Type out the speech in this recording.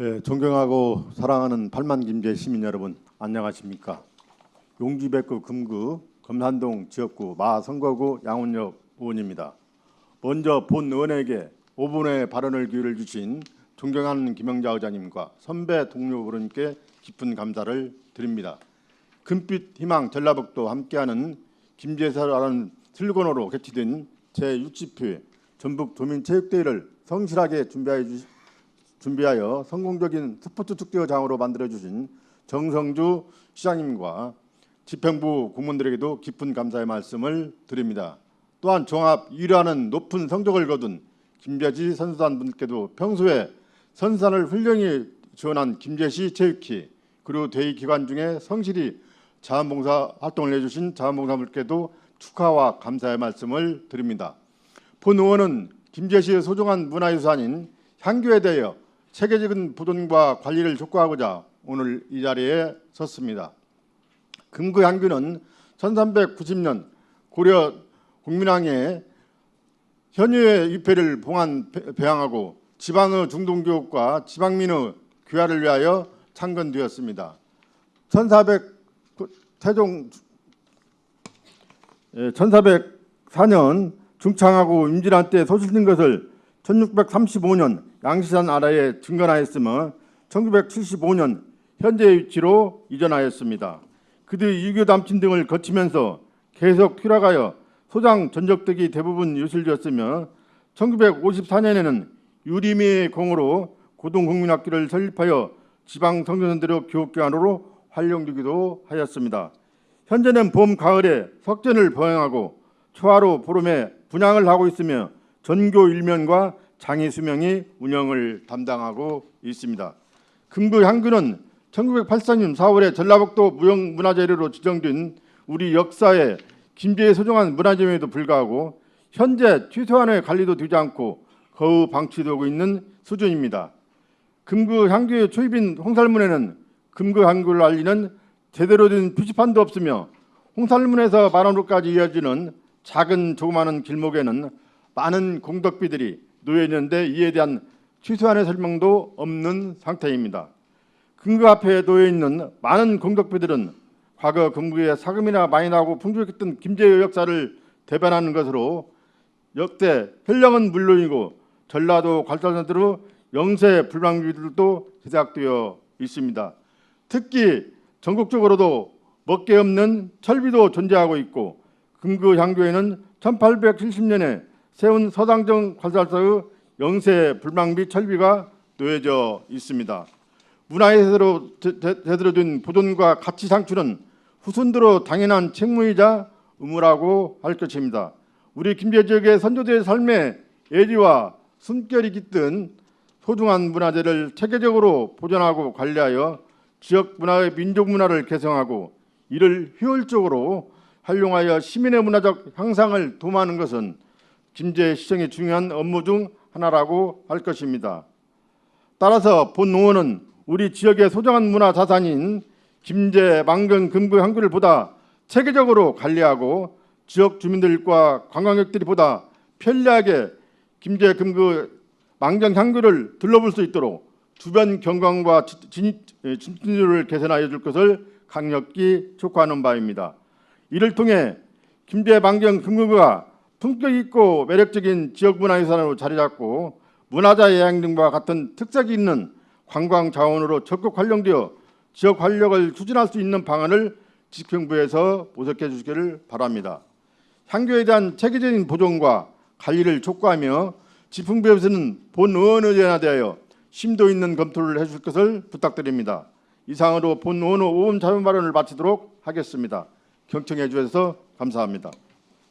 예, 존경하고 사랑하는 8만 김제 시민 여러분 안녕하십니까? 용주백구 금구 검산동 지역구 마 선거구 양원역 의원입니다. 먼저 본 의원에게 5분의 발언을 기회를 주신 존경하는 김영자 의장님과 선배 동료 의원님께 깊은 감사를 드립니다. 금빛 희망 전라북도 함께하는 김제사라는 슬로건으로 개최된 제60회 전북 도민체육대회를 성실하게 준비하여 주 준비하여 성공적인 스포츠 축제장으로 만들어 주신 정성주 시장님과 집행부 공무원들에게도 깊은 감사의 말씀을 드립니다. 또한 종합 1위하는 높은 성적을 거둔 김재지 선수단 분께도 평소에 선수단을 훌륭히 지원한 김재시 체육회 그리고 대의 기관 중에 성실히 자원봉사 활동을 해주신 자원봉사분께도 축하와 감사의 말씀을 드립니다. 본 의원은 김제시의 소중한 문화유산인 향교에 대하여 체계적인 보존과 관리를 촉구하고자 오늘 이 자리에 섰습니다. 금구 향교는 1390년 고려 국민왕의 현유의 위패를 봉한 배- 배양하고 지방의 중동교육과 지방민의 귀화를 위하여 창건되었습니다. 1400 태종 예, 1404년 중창하고 임진환 때 소실된 것을 1635년 양시산 아래에 증건하였으며 1975년 현재 위치로 이전하였습니다. 그들 유교 남친 등을 거치면서 계속 투락하여 소장 전적덕이 대부분 유실되었으며 1954년에는 유리미의 공으로 고등국민학교를 설립하여 지방 청소년들의 교육기관으로 활용되기도 하였습니다. 현재는 봄, 가을에 석전을 보행하고 초하루, 보름에 분양을 하고 있으며 전교 일면과 장애 수명이 운영을 담당하고 있습니다. 금구 향교는 1984년 4월에 전라북도 무형문화재료로 지정된 우리 역사의 김제의 소중한 문화재임에도 불구하고 현재 최소한의 관리도 되지 않고 거의 방치되고 있는 수준입니다. 금구 향교의 초입인 홍살문에는 금구 향교를 알리는 제대로 된 표지판도 없으며 홍살문에서 만원로까지 이어지는 작은 조그마한 길목에는 많은 공덕비들이 놓여 있는데 이에 대한 최소한의 설명도 없는 상태입니다. 금구 앞에 놓여 있는 많은 공덕비들은 과거 금구에 사금이나 많이 나고 풍족했던 김제의 역사를 대변하는 것으로 역대 현령은 물론이고 전라도 관찰선들의 영세 불망비들도 제작되어 있습니다. 특히 전국적으로도 먹게 없는 철비도 존재하고 있고 금구 향교에는 1870년에 세운 서당정 관찰사의 영세 불망비 철비가 놓여져 있습니다. 문화예술로 제- 제- 제대로 된 보존과 가치 상출은 후손들의 당연한 책무이자 의무라고 할 것입니다. 우리 김제 지역의 선조들의 삶의 예리와 숨결이 깃든 소중한 문화재를 체계적으로 보존하고 관리하여 지역 문화의 민족 문화를 개성하고 이를 효율적으로 활용하여 시민의 문화적 향상을 도모하는 것은 김제 시정의 중요한 업무 중 하나라고 할 것입니다. 따라서 본 의원은 우리 지역의 소중한 문화 자산인 김제 망경 금구 향구를 보다 체계적으로 관리하고 지역 주민들과 관광객들이 보다 편리하게 김제 금구 망경 향구를 둘러볼 수 있도록 주변 경관과 지- 진- 예, 진출을 개선하여 줄 것을 강력히 촉구하는 바입니다. 이를 통해 김제 망경 금구가 품격 있고 매력적인 지역 문화유산으로 자리 잡고 문화자 예양 등과 같은 특색이 있는 관광 자원으로 적극 활용되어 지역 활력을 추진할 수 있는 방안을 집행부에서 모색해 주시기를 바랍니다. 향교에 대한 체계적인 보존과 관리를 촉구하며 집행부에서는 본 의원 의견에 대하여 심도 있는 검토를 해줄 것을 부탁드립니다. 이상으로 본 의원 5분 자유 발언을 마치도록 하겠습니다. 경청해 주셔서 감사합니다.